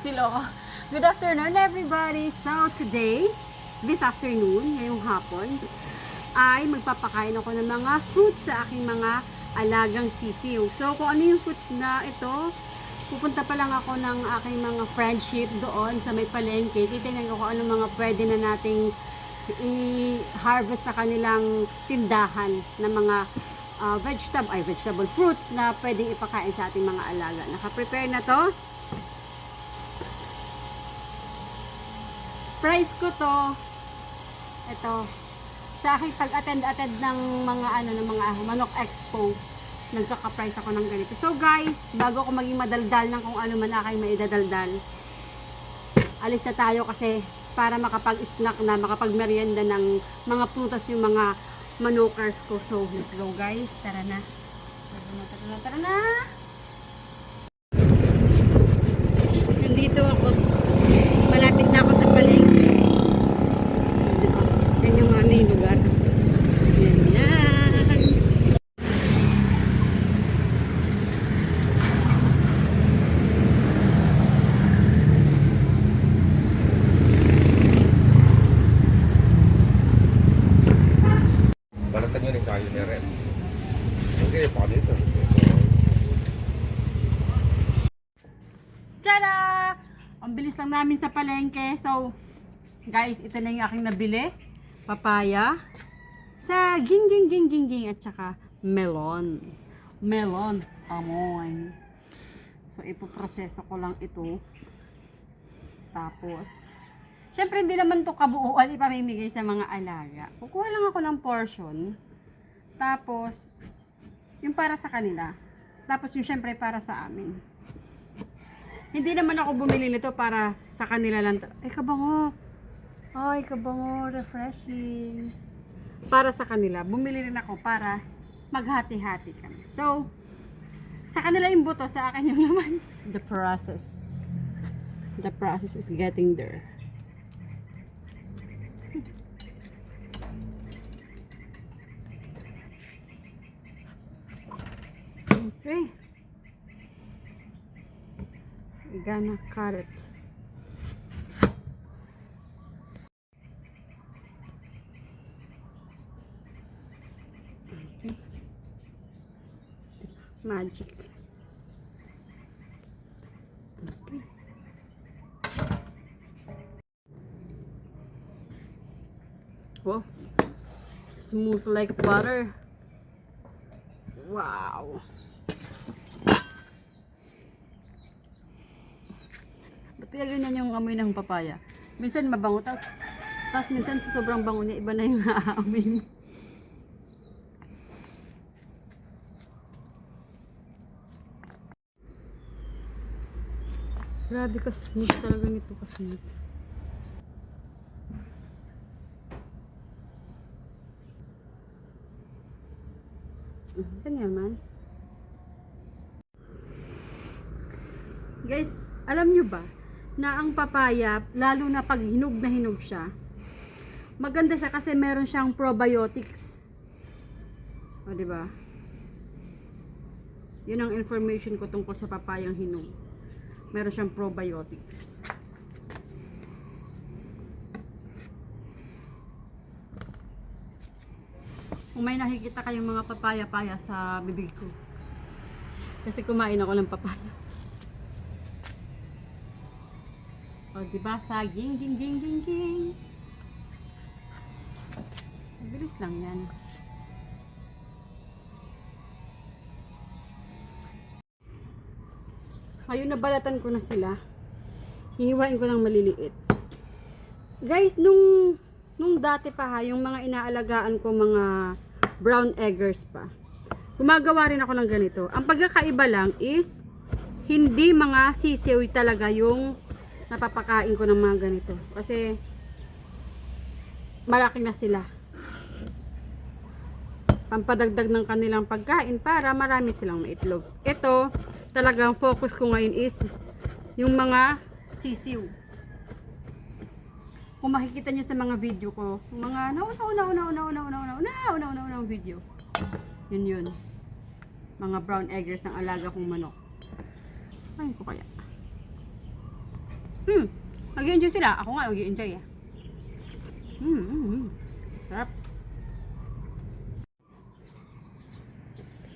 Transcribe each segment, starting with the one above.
Silo. Good afternoon, everybody. So, today, this afternoon, ngayong hapon, ay magpapakain ako ng mga fruits sa aking mga alagang sisiw. So, kung ano yung fruits na ito, pupunta pa lang ako ng aking mga friendship doon sa may palengke. Titingnan ko kung ano mga pwede na nating i-harvest sa kanilang tindahan ng mga uh, vegetable, ay vegetable fruits na pwedeng ipakain sa ating mga alaga. Naka-prepare na to. Price ko to, ito, sa aking pag-attend-attend ng mga ano, ng mga Manok Expo, nagkaka-price ako ng ganito. So guys, bago ako maging madaldal ng kung ano man aking maidadaldal, alis na tayo kasi para makapag-snack na, makapag-merienda ng mga prutas yung mga manokers ko. So, let's go guys. Tara na. Tara na, tara na, tara na. Nandito ako. Malapit na ako sa palengke. Dito. Yan yung mga main lugar. Yan yan. Balatan nyo rin tayo ni Ren. Okay, pa dito. Tada! Ang bilis lang namin sa palengke. So, guys, ito na yung aking nabili. Papaya. Sa ging ging ging ging ging at saka melon. Melon. Amoy. So, ipoproseso ko lang ito. Tapos, syempre hindi naman to kabuuan ipamimigay sa mga alaga. Kukuha lang ako ng portion. Tapos, yung para sa kanila. Tapos yung syempre para sa amin. Hindi naman ako bumili nito para sa kanila lang. Ay, kabango. Ay, kabango. Refreshing. Para sa kanila. Bumili rin ako para maghati-hati kami. So, sa kanila yung buto, sa akin yung laman. The process. The process is getting there. Cut it. Okay. Magic. Okay. Wow. Smooth like butter. Wow. Kaya ganyan yung amoy ng papaya? Minsan mabango, tapos, tapos minsan sa sobrang bango niya, iba na yung naaamoy mo. Grabe ka smooth talaga nito ka smooth. Ganyan man. Guys, alam nyo ba na ang papaya, lalo na pag hinog na hinog siya, maganda siya kasi meron siyang probiotics. O, di ba? Yun ang information ko tungkol sa papayang hinog. Meron siyang probiotics. Kung may nakikita kayong mga papaya-paya sa bibig ko. Kasi kumain ako ng papaya. O, diba? Saging, ging, ging, ging, ging. Mabilis lang yan. Ngayon nabalatan ko na sila. Hihiwain ko ng maliliit. Guys, nung nung dati pa ha, yung mga inaalagaan ko mga brown eggers pa. Gumagawa rin ako ng ganito. Ang pagkakaiba lang is hindi mga sisiw talaga yung napapakain ko ng mga ganito. Kasi malaki na sila. Pampadagdag ng kanilang pagkain para marami silang maitlog. Ito, talagang focus ko ngayon is yung mga sisiw. Kung makikita nyo sa mga video ko, mga nauna, una, una, una, una, una, una, una, una, una, una, video. Yun yun. Mga brown eggers ang alaga kong manok. Ay ko kaya. Hmm, mag-enjoy sila. Ako nga mag-enjoy ah. Hmm, hmm, hmm. Sarap.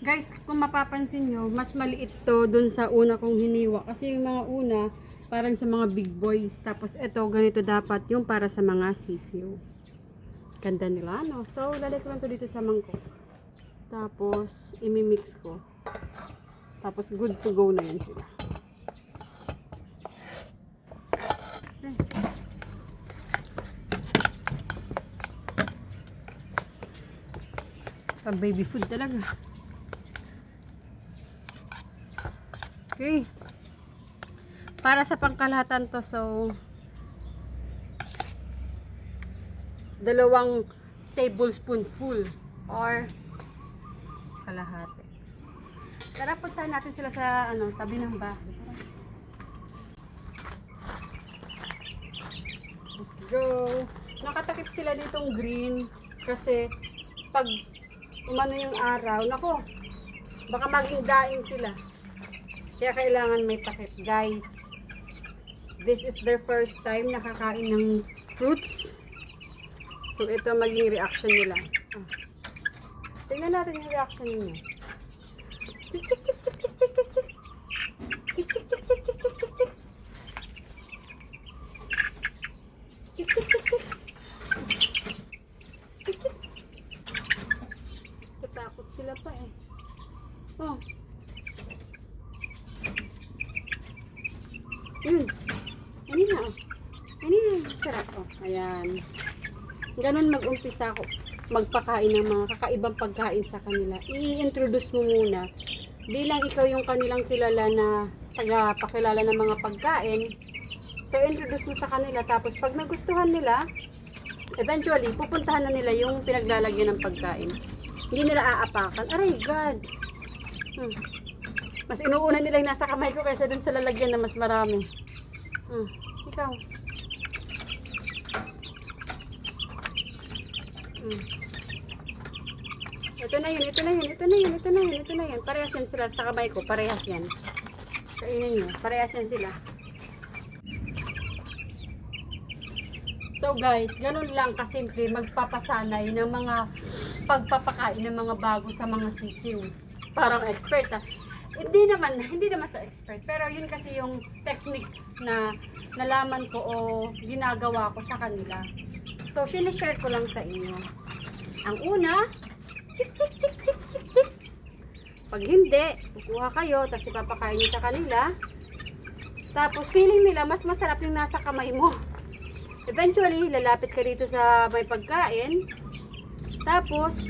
Guys, kung mapapansin nyo, mas maliit to dun sa una kong hiniwa. Kasi yung mga una, parang sa mga big boys. Tapos ito, ganito dapat yung para sa mga sisiw. Ganda nila, no? So, lalagay ko lang to dito sa mangkok. Tapos, imimix ko. Tapos, good to go na yan sila. Pang baby food talaga. Okay. Para sa pangkalahatan to, so dalawang tablespoon full or kalahati. Tara, puntahan natin sila sa ano, tabi ng bahay. Let's go. Nakatakip sila ditong green kasi pag umano yung araw, nako, baka maging daing sila. Kaya kailangan may takip. Guys, this is their first time nakakain ng fruits. So, ito maging reaction nila. Ah. Tingnan natin yung reaction chik, chik, chik, chik, chik, chik. Chik, chik, chik, chik, chik, chik, chik, chik. Chik, chik, chik, chik. Chik, chik. Tatakot sila pa eh. Oh. Yun. Ano na oh. Yun? Sarap oh. Ayan. Ganon mag-umpisa ako magpakain ng mga kakaibang pagkain sa kanila. I-introduce mo muna. Bilang ikaw yung kanilang kilala na taga-pakilala ng mga pagkain. So, introduce mo sa kanila. Tapos, pag nagustuhan nila, eventually, pupuntahan na nila yung pinaglalagyan ng pagkain. Hindi nila aapakan. Aray, God! Hmm. Mas inuuna nila yung nasa kamay ko kaysa dun sa lalagyan na mas marami. Hmm. Ikaw. Hmm. Ito na yun, ito na yun, ito na yun, ito na yun, ito na yun. Parehas yan sila sa kamay ko, parehas yan. Kainin nyo, parehas yan sila. So guys, ganun lang kasimple magpapasanay ng mga pagpapakain ng mga bago sa mga sisiw. Parang expert ah. Hindi naman, hindi naman sa expert. Pero yun kasi yung technique na nalaman ko o ginagawa ko sa kanila. So, sinishare ko lang sa inyo. Ang una, chik chik chik chik chik chik. Pag hindi, kukuha kayo, tapos ipapakain nyo sa kanila. Tapos feeling nila, mas masarap yung nasa kamay mo. Eventually, lalapit ka dito sa may pagkain. Tapos,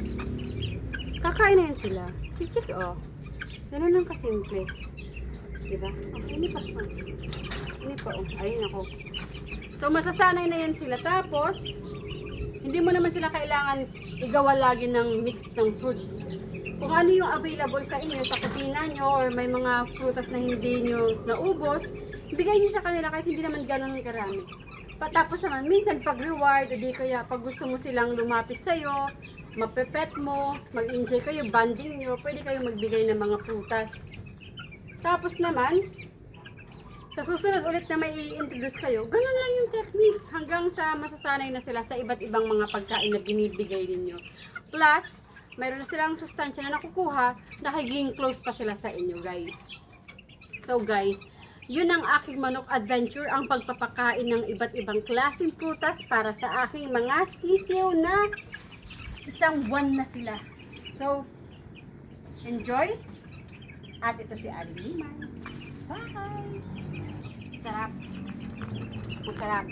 kakain na yun sila. Chik chik, oh. Ganun lang kasimple. Diba? Okay, ini pa. Oh. Ini pa, oh. Ayun ako. So, masasanay na yan sila. Tapos, hindi mo naman sila kailangan igawa lagi ng mix ng fruits. Kung ano yung available sa inyo, sa kusina nyo, or may mga prutas na hindi nyo naubos, bigay nyo sa kanila kahit hindi naman ganun karami. Patapos naman, minsan pag reward, o kaya pag gusto mo silang lumapit sa'yo, mapepet mo, mag-enjoy kayo, banding nyo, pwede kayo magbigay ng mga prutas. Tapos naman, sa susunod ulit na may i-introduce kayo, ganun lang yung technique hanggang sa masasanay na sila sa iba't ibang mga pagkain na binibigay ninyo. Plus, mayroon na silang sustansya na nakukuha, nakiging close pa sila sa inyo guys. So guys, yun ang aking manok adventure, ang pagpapakain ng iba't ibang klaseng prutas para sa aking mga sisiw na isang buwan na sila. So, enjoy! At ito si Ali Limay. Bye! Sarap. Masarap.